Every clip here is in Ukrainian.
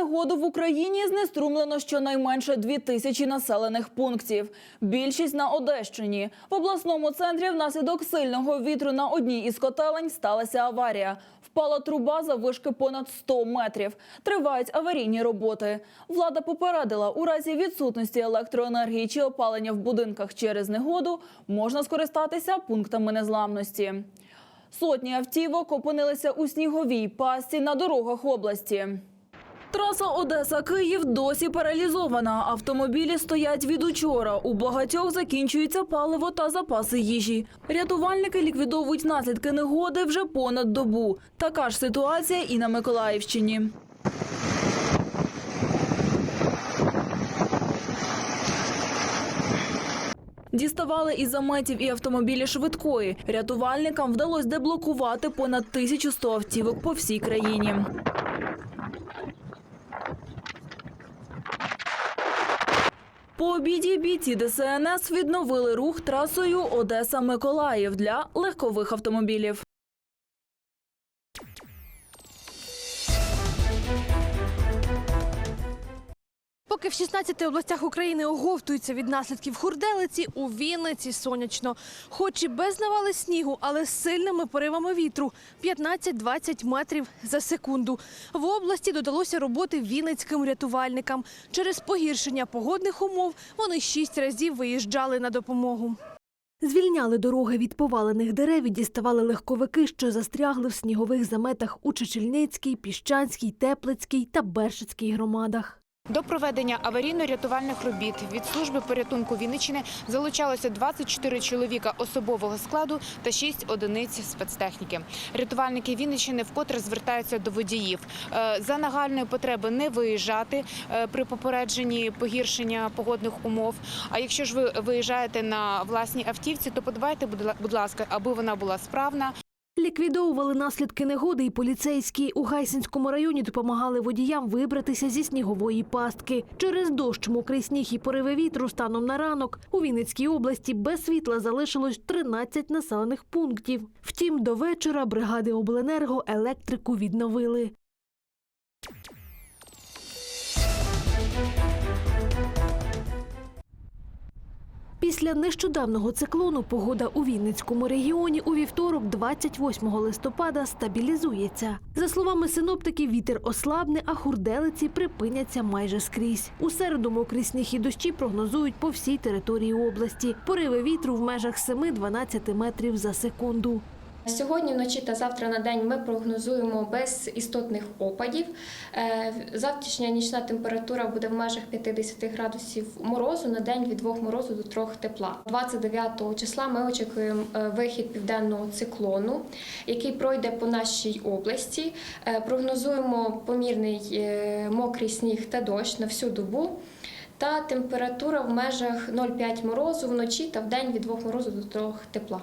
негоду в Україні знеструмлено щонайменше дві тисячі населених пунктів. Більшість на Одещині. В обласному центрі внаслідок сильного вітру на одній із котелень сталася аварія. Впала труба за вишки понад 100 метрів. Тривають аварійні роботи. Влада попередила, у разі відсутності електроенергії чи опалення в будинках через негоду можна скористатися пунктами незламності. Сотні автівок опинилися у сніговій пастці на дорогах області. Траса Одеса-Київ досі паралізована. Автомобілі стоять від учора. У багатьох закінчується паливо та запаси їжі. Рятувальники ліквідовують наслідки негоди вже понад добу. Така ж ситуація і на Миколаївщині. Діставали із заметів і автомобілі швидкої. Рятувальникам вдалося деблокувати понад 1100 автівок по всій країні. По обіді бійці ДСНС відновили рух трасою Одеса-Миколаїв для легкових автомобілів. Поки в 16 областях України оговтуються від наслідків хурделиці, у Вінниці сонячно. Хоч і без навали снігу, але з сильними поривами вітру – 15-20 метрів за секунду. В області додалося роботи вінницьким рятувальникам. Через погіршення погодних умов вони шість разів виїжджали на допомогу. Звільняли дороги від повалених дерев і діставали легковики, що застрягли в снігових заметах у Чечельницькій, Піщанській, Теплицькій та Бершицькій громадах. До проведення аварійно-рятувальних робіт від служби порятунку Вінниччини залучалося 24 чоловіка особового складу та 6 одиниць спецтехніки. Рятувальники Вінниччини вкотре звертаються до водіїв Е, за нагальної потреби не виїжджати е, при попередженні погіршення погодних умов. А якщо ж ви виїжджаєте на власній автівці, то подбайте, будь ласка, аби вона була справна. Ліквідовували наслідки негоди і поліцейські. У Гайсинському районі допомагали водіям вибратися зі снігової пастки. Через дощ, мокрий сніг і пориви вітру станом на ранок у Вінницькій області без світла залишилось 13 населених пунктів. Втім, до вечора бригади обленерго електрику відновили. Після нещодавного циклону погода у Вінницькому регіоні у вівторок, 28 листопада, стабілізується. За словами синоптиків, вітер ослабне, а хурделиці припиняться майже скрізь. У середу мокрі сніг і дощі прогнозують по всій території області. Пориви вітру в межах 7-12 метрів за секунду. Сьогодні вночі та завтра на день ми прогнозуємо без істотних опадів. Е, Завтрашня нічна температура буде в межах 50 градусів морозу на день від 2 морозу до 3 тепла. 29 числа ми очікуємо е, вихід південного циклону, який пройде по нашій області. Е, Прогнозуємо помірний мокрий сніг та дощ на всю добу. Та температура в межах 0,5 морозу вночі та в день від 2 морозу до 3 тепла.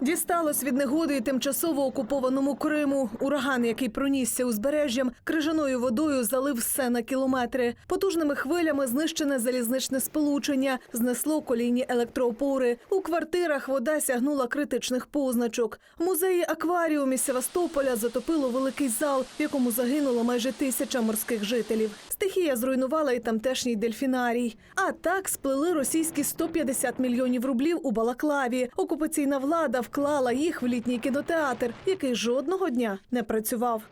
Дісталось від негоди і тимчасово окупованому Криму. Ураган, який пронісся узбережжям, крижаною водою залив все на кілометри. Потужними хвилями знищене залізничне сполучення, знесло колійні електроопори. У квартирах вода сягнула критичних позначок. Музеї акваріумі Севастополя затопило великий зал, в якому загинуло майже тисяча морських жителів. Стихія зруйнувала і тамтешній дельфінарій. А так сплели російські 150 мільйонів рублів у Балаклаві. Окупаційна влада вклала їх в літній кінотеатр, який жодного дня не працював.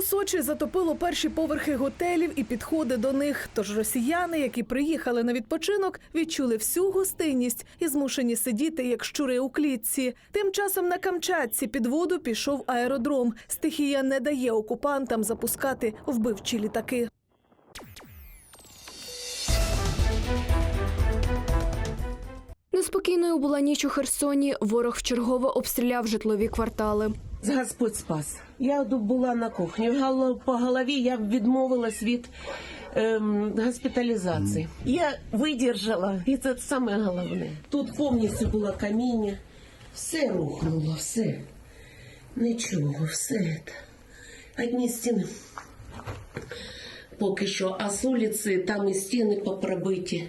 У Сочі затопило перші поверхи готелів і підходи до них. Тож росіяни, які приїхали на відпочинок, відчули всю гостинність і змушені сидіти як щури у клітці. Тим часом на Камчатці під воду пішов аеродром. Стихія не дає окупантам запускати вбивчі літаки. Неспокійною була ніч у Херсоні. Ворог вчергово обстріляв житлові квартали. Господь спас. Я була на кухні. По голові я відмовилась від ем, госпіталізації. Я видержала, і це саме головне. Тут повністю було каміння. Все рухнуло, все. Нічого, все. це. Одні стіни. Поки що, а з вулиці там і стіни попробиті.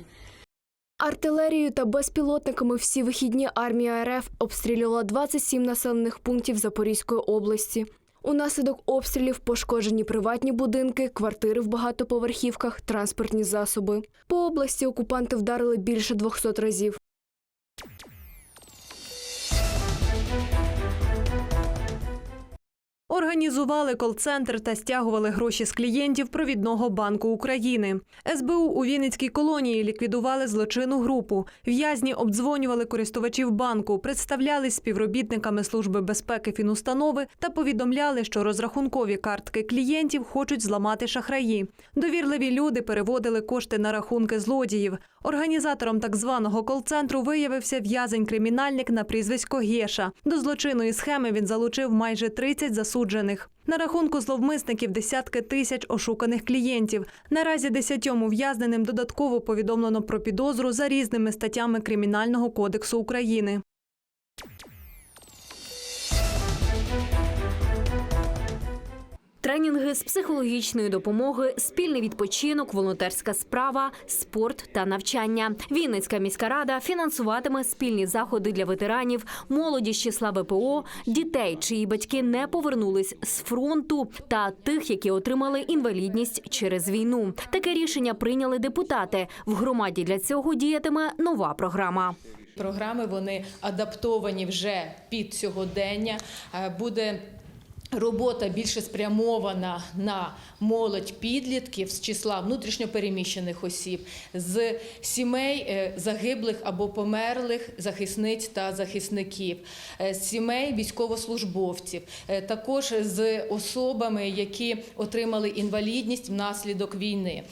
Артилерією та безпілотниками всі вихідні армія РФ обстрілювала 27 населених пунктів Запорізької області. Унаслідок обстрілів пошкоджені приватні будинки, квартири в багатоповерхівках, транспортні засоби. По області окупанти вдарили більше 200 разів. Організували кол-центр та стягували гроші з клієнтів провідного банку України. СБУ у Вінницькій колонії ліквідували злочинну групу. В'язні обдзвонювали користувачів банку, представлялись співробітниками служби безпеки фінустанови та повідомляли, що розрахункові картки клієнтів хочуть зламати шахраї. Довірливі люди переводили кошти на рахунки злодіїв. Організатором так званого кол-центру виявився в'язень-кримінальник на прізвисько Геша. До злочинної схеми він залучив майже 30 засуджених. На рахунку зловмисників десятки тисяч ошуканих клієнтів. Наразі десятьом ув'язненим додатково повідомлено про підозру за різними статтями Кримінального кодексу України. Тренінги з психологічної допомоги, спільний відпочинок, волонтерська справа, спорт та навчання. Вінницька міська рада фінансуватиме спільні заходи для ветеранів, молоді з числа ВПО, дітей, чиї батьки не повернулись з фронту, та тих, які отримали інвалідність через війну. Таке рішення прийняли депутати. В громаді для цього діятиме нова програма. Програми вони адаптовані вже під сьогодення. Е, Буде робота більше спрямована на молодь підлітків з числа внутрішньопереміщених осіб, з сімей е, загиблих або померлих захисниць та захисників, е, з сімей військовослужбовців, е, також з особами, які отримали інвалідність внаслідок війни.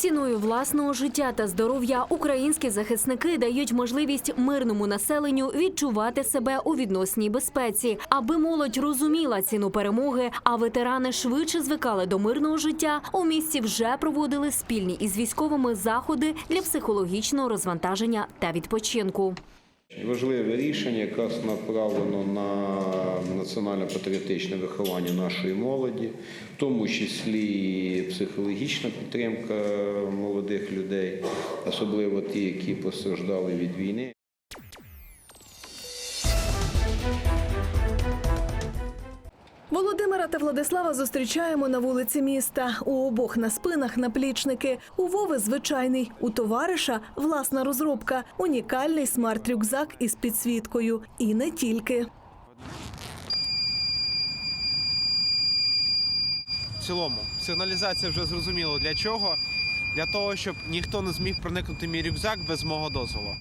Ціною власного життя та здоров'я українські захисники дають можливість мирному населенню відчувати себе у відносній безпеці, аби молодь розуміла ціну перемоги, а ветерани швидше звикали до мирного життя. У місті вже проводили спільні із військовими заходи для психологічного розвантаження та відпочинку. Важливе рішення, якраз направлено на національно-патріотичне виховання нашої молоді, в тому числі психологічна підтримка молодих людей, особливо ті, які постраждали від війни. Володимира та Владислава зустрічаємо на вулиці міста. У обох на спинах наплічники. У Вови звичайний, у товариша власна розробка, унікальний смарт-рюкзак із підсвіткою. І не тільки. В цілому, сигналізація вже зрозуміло для чого. Для того, щоб ніхто не зміг проникнути мій рюкзак без мого дозволу.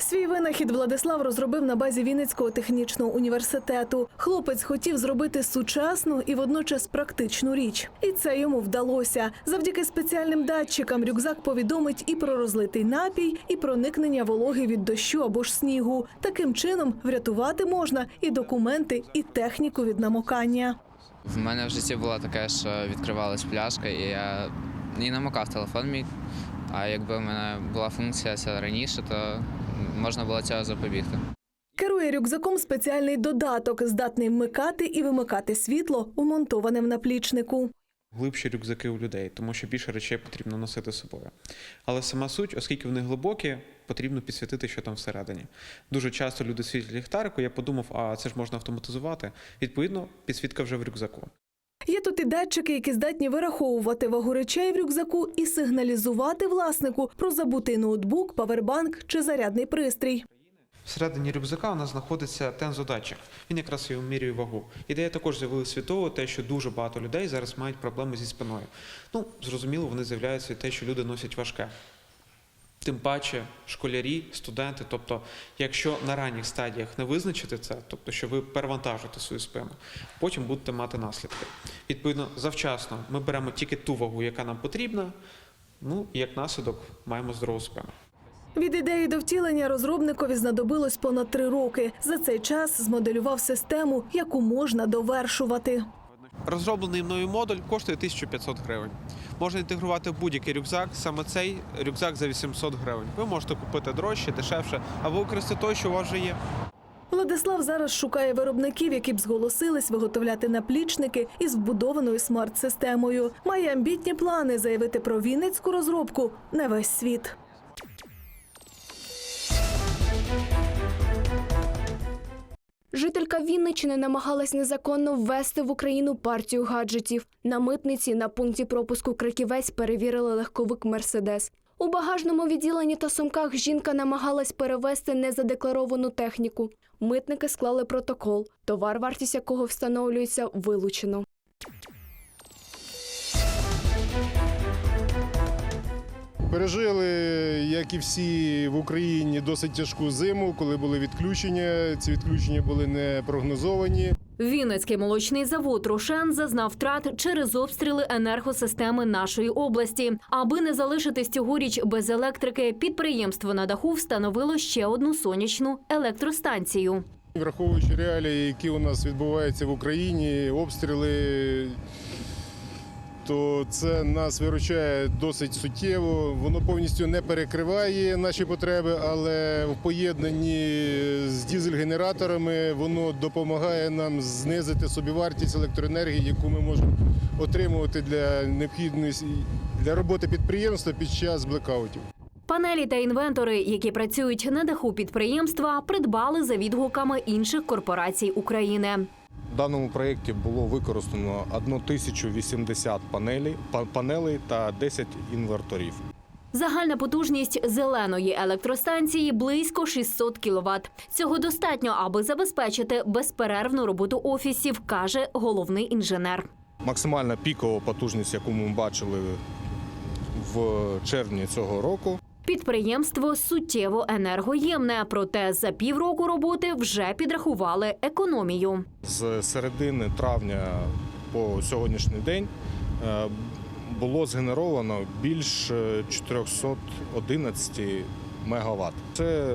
Свій винахід Владислав розробив на базі Вінницького технічного університету. Хлопець хотів зробити сучасну і водночас практичну річ. І це йому вдалося. Завдяки спеціальним датчикам рюкзак повідомить і про розлитий напій, і проникнення вологи від дощу або ж снігу. Таким чином врятувати можна і документи, і техніку від намокання. В мене в житті було таке, що відкривалась пляшка, і я не намокав телефон мій. А якби в мене була функція ця раніше, то можна було цього запобігти. Керує рюкзаком спеціальний додаток, здатний вмикати і вимикати світло, умонтоване в наплічнику. Глибші рюкзаки у людей, тому що більше речей потрібно носити з собою. Але сама суть, оскільки вони глибокі, потрібно підсвітити, що там всередині. Дуже часто люди світять ліхтарику, я подумав, а це ж можна автоматизувати. Відповідно, підсвітка вже в рюкзаку. Є тут і датчики, які здатні вираховувати вагу речей в рюкзаку і сигналізувати власнику про забутий ноутбук, павербанк чи зарядний пристрій. Всередині рюкзака у нас знаходиться тензодатчик. Він якраз і вимірює вагу. Ідея також з'явилася світово, те, що дуже багато людей зараз мають проблеми зі спиною. Ну, зрозуміло, вони з'являються і те, що люди носять важке. Тим паче школярі, студенти. Тобто, якщо на ранніх стадіях не визначити це, тобто, що ви перевантажуєте свою спину, потім будете мати наслідки. Відповідно, завчасно ми беремо тільки ту вагу, яка нам потрібна. Ну і як наслідок маємо здорову спину. Від ідеї до втілення розробникові знадобилось понад три роки. За цей час змоделював систему, яку можна довершувати. Розроблений мною модуль коштує 1500 гривень. Можна інтегрувати будь-який рюкзак. Саме цей рюкзак за 800 гривень. Ви можете купити дорожче, дешевше, або використати той, що у вас вже є. Владислав зараз шукає виробників, які б зголосились виготовляти наплічники із вбудованою смарт-системою. Має амбітні плани заявити про вінницьку розробку на весь світ. Жителька Вінничини намагалась незаконно ввести в Україну партію гаджетів. На митниці на пункті пропуску Краківець перевірили легковик Мерседес. У багажному відділенні та сумках жінка намагалась перевезти незадекларовану техніку. Митники склали протокол, товар, вартість якого встановлюється, вилучено. Пережили, як і всі в Україні, досить тяжку зиму, коли були відключення. Ці відключення були не прогнозовані. Вінницький молочний завод Рошен зазнав втрат через обстріли енергосистеми нашої області. Аби не залишитись цьогоріч без електрики, підприємство на даху встановило ще одну сонячну електростанцію. Враховуючи реалії, які у нас відбуваються в Україні, обстріли, то це нас виручає досить суттєво. Воно повністю не перекриває наші потреби, але в поєднанні з дізель-генераторами воно допомагає нам знизити собівартість електроенергії, яку ми можемо отримувати для необхідності для роботи підприємства під час блекаутів. Панелі та інвентори, які працюють на даху підприємства, придбали за відгуками інших корпорацій України. Даному проєкті було використано 1080 панелей, па- панелей та 10 інверторів. Загальна потужність зеленої електростанції близько 600 кВт. Цього достатньо, аби забезпечити безперервну роботу офісів, каже головний інженер. Максимальна пікова потужність, яку ми бачили в червні цього року, Підприємство суттєво енергоємне, проте за півроку роботи вже підрахували економію. з середини травня по сьогоднішній день е, було згенеровано більш е, 411 мегаватт. Це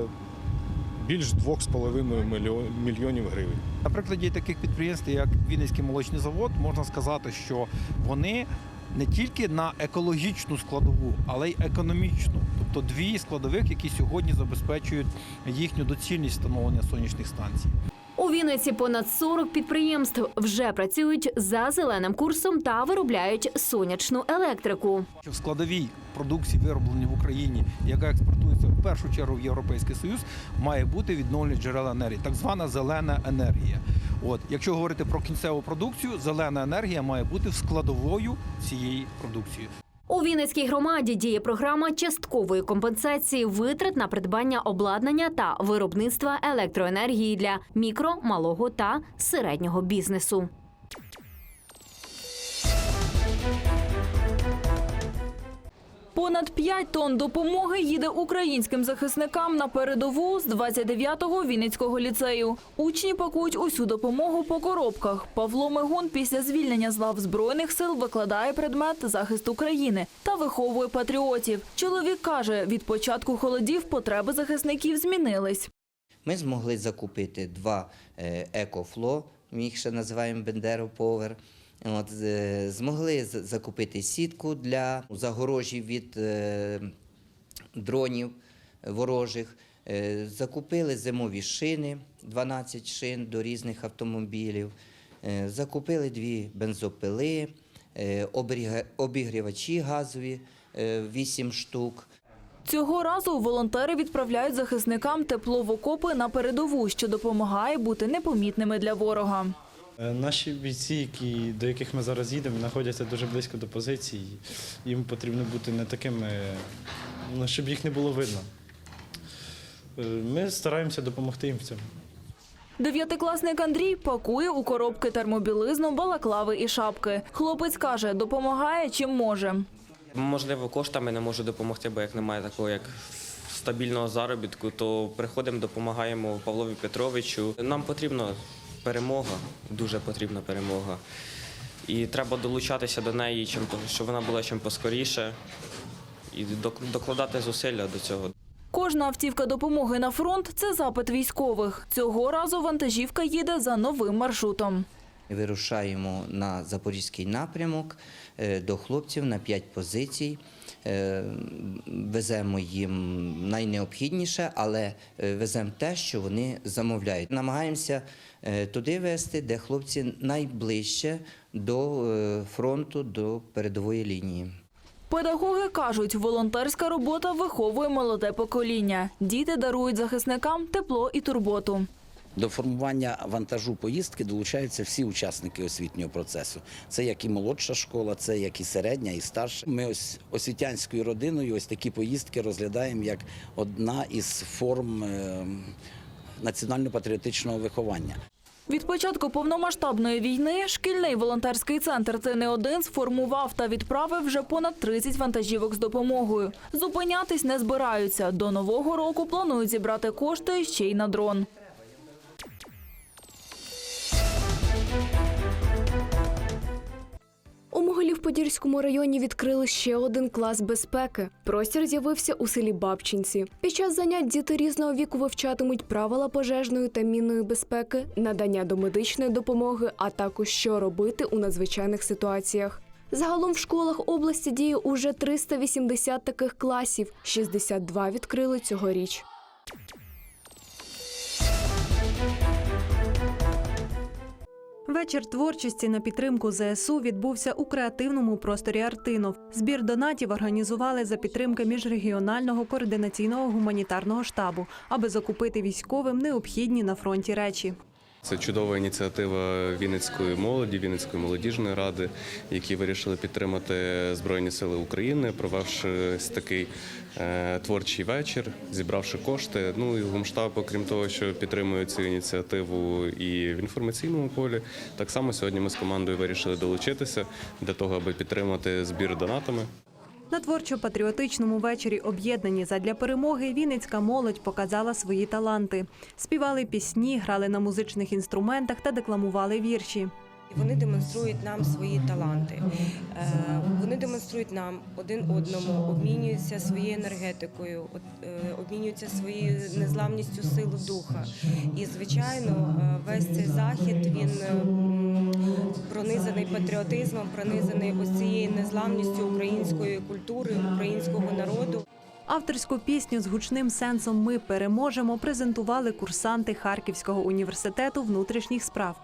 більш 2,5 мільйон- мільйонів гривень. На прикладі таких підприємств, як Вінницький молочний завод, можна сказати, що вони не тільки на екологічну складову, але й економічну. Тобто дві складових, які сьогодні забезпечують їхню доцільність встановлення сонячних станцій. У Вінниці понад 40 підприємств вже працюють за зеленим курсом та виробляють сонячну електрику. В складовій продукції, виробленій в Україні, яка експортується в першу чергу в Європейський Союз, має бути відновлені джерела енергії, так звана зелена енергія. От, якщо говорити про кінцеву продукцію, зелена енергія має бути складовою цієї продукції. У Вінницькій громаді діє програма часткової компенсації витрат на придбання обладнання та виробництва електроенергії для мікро, малого та середнього бізнесу. Понад 5 тонн допомоги їде українським захисникам на передову з 29-го Вінницького ліцею. Учні пакують усю допомогу по коробках. Павло Мигун після звільнення з лав Збройних сил викладає предмет захист України та виховує патріотів. Чоловік каже, від початку холодів потреби захисників змінились. Ми змогли закупити два е, екофло, ми їх ще називаємо Бендеро Повер. От, е, змогли закупити сітку для загорожі від е, дронів ворожих. Е, Закупили зимові шини, 12 шин до різних автомобілів. Закупили дві бензопили, обігрівачі газові, 8 штук. Цього разу волонтери відправляють захисникам тепло в окопи на передову, що допомагає бути непомітними для ворога. Е, Наші бійці, які, до яких ми зараз їдемо, знаходяться дуже близько до позицій. Їм потрібно бути не такими, ну, щоб їх не було видно. Е, Ми стараємося допомогти їм в цьому. Дев'ятикласник Андрій пакує у коробки термобілизну, балаклави і шапки. Хлопець каже, допомагає чим може. Можливо, коштами не можу допомогти, бо як немає такого як стабільного заробітку, то приходимо, допомагаємо Павлові Петровичу. Нам потрібна перемога, дуже потрібна перемога. І треба долучатися до неї, чим щоб вона була чим поскоріше, і док- докладати зусилля до цього. Кожна автівка допомоги на фронт це запит військових. Цього разу вантажівка їде за новим маршрутом. Вирушаємо на Запорізький напрямок е, до хлопців на 5 позицій. Е, Веземо їм найнеобхідніше, але е, веземо те, що вони замовляють. Намагаємося туди везти, де хлопці найближче до фронту, до передової лінії. Педагоги кажуть, волонтерська робота виховує молоде покоління. Діти дарують захисникам тепло і турботу. До формування вантажу поїздки долучаються всі учасники освітнього процесу. Це як і молодша школа, це як і середня, і старша. Ми ось освітянською родиною ось такі поїздки розглядаємо як одна із форм е, національно-патріотичного виховання. Від початку повномасштабної війни шкільний волонтерський центр «Ти не один» сформував та відправив вже понад 30 вантажівок з допомогою. Зупинятись не збираються. До нового року планують зібрати кошти ще й на дрон. У Могилів-Подільському районі відкрили ще один клас безпеки. Простір з'явився у селі Бабчинці. Під час занять діти різного віку вивчатимуть правила пожежної та мінної безпеки, надання домедичної допомоги, а також що робити у надзвичайних ситуаціях. Загалом в школах області діє уже 380 таких класів, 62 відкрили цьогоріч. Вечір творчості на підтримку ЗСУ відбувся у креативному просторі Артинов. Збір донатів організували за підтримки міжрегіонального координаційного гуманітарного штабу, аби закупити військовим необхідні на фронті речі. Це чудова ініціатива Вінницької молоді, Вінницької молодіжної ради, які вирішили підтримати Збройні Сили України, провівши такий е, творчий вечір, зібравши кошти. Ну і гумштаб, окрім того, що підтримує цю ініціативу і в інформаційному полі. Так само сьогодні ми з командою вирішили долучитися для того, аби підтримати збір донатами. На творчо-патріотичному вечорі об'єднані задля перемоги Вінницька молодь показала свої таланти. Співали пісні, грали на музичних інструментах та декламували вірші. Вони демонструють нам свої таланти. Е, Вони демонструють нам один одному, обмінюються своєю енергетикою, е, обмінюються своєю незламністю силу духа. І звичайно, е, весь цей захід він пронизаний патріотизмом, пронизаний ось цією незламністю української культури, українського народу. Авторську пісню з гучним сенсом Ми переможемо презентували курсанти Харківського університету внутрішніх справ.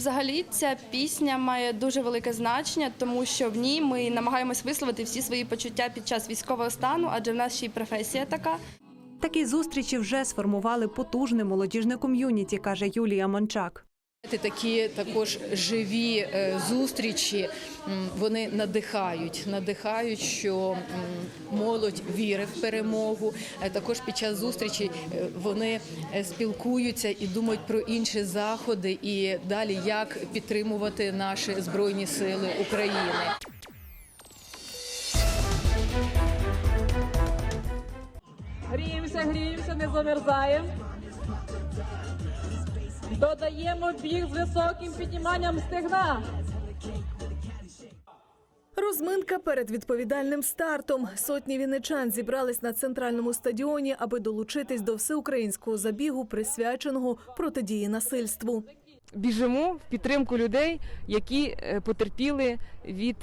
Взагалі, ця пісня має дуже велике значення, тому що в ній ми намагаємось висловити всі свої почуття під час військового стану, адже в нас ще й професія така. Такі зустрічі вже сформували потужне молодіжне ком'юніті, каже Юлія Мончак. Це Такі також живі е, зустрічі, вони надихають, надихають, що молодь вірить в перемогу. Е, Також під час зустрічі е, вони спілкуються і думають про інші заходи і далі як підтримувати наші збройні сили України. Гріємося, гріємося, не замерзаємо. Додаємо біг з високим підніманням стегна. Розминка перед відповідальним стартом. Сотні вінничан зібрались на центральному стадіоні, аби долучитись до всеукраїнського забігу, присвяченого протидії насильству. біжимо в підтримку людей, які е, потерпіли від.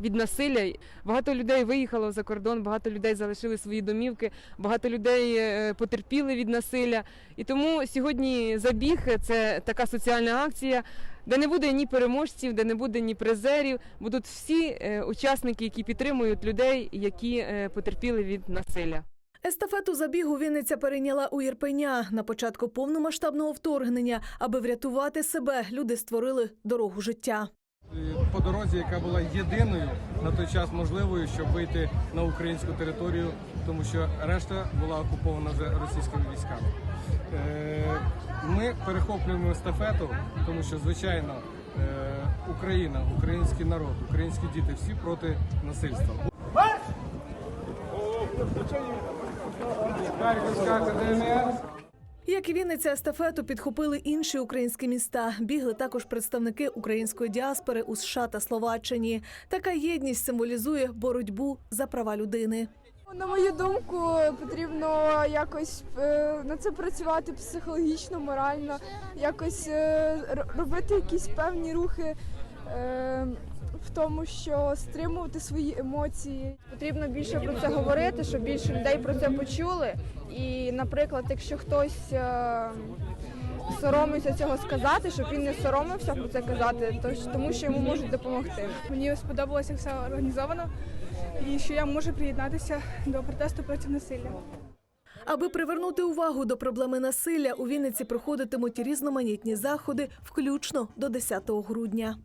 Від насилля багато людей виїхало за кордон, багато людей залишили свої домівки, багато людей е, потерпіли від насилля. І тому сьогодні забіг це така соціальна акція, де не буде ні переможців, де не буде ні призерів. Будуть всі е, учасники, які підтримують людей, які е, потерпіли від насилля. Естафету забігу Вінниця перейняла у Єрпеня. На початку повномасштабного вторгнення, аби врятувати себе, люди створили дорогу життя. По дорозі, яка була єдиною на той час можливою, щоб вийти на українську територію, тому що решта була окупована вже російськими військами. Е, Ми перехоплюємо естафету, тому що, звичайно, е, Україна, український народ, українські діти всі проти насильства. Харківська академія. Як і Вінниця, естафету підхопили інші українські міста. Бігли також представники української діаспори у США та Словаччині. Така єдність символізує боротьбу за права людини. На мою думку, потрібно якось е, на це працювати психологічно, морально, якось е, робити якісь певні рухи в тому, що стримувати свої емоції. Потрібно більше про це говорити, щоб більше людей про це почули. І, наприклад, якщо хтось е, соромиться цього сказати, щоб він не соромився про це казати, тому що йому можуть допомогти. Мені сподобалося як все організовано і що я можу приєднатися до протесту проти насилля. Аби привернути увагу до проблеми насилля, у Вінниці проходитимуть різноманітні заходи, включно до 10 грудня.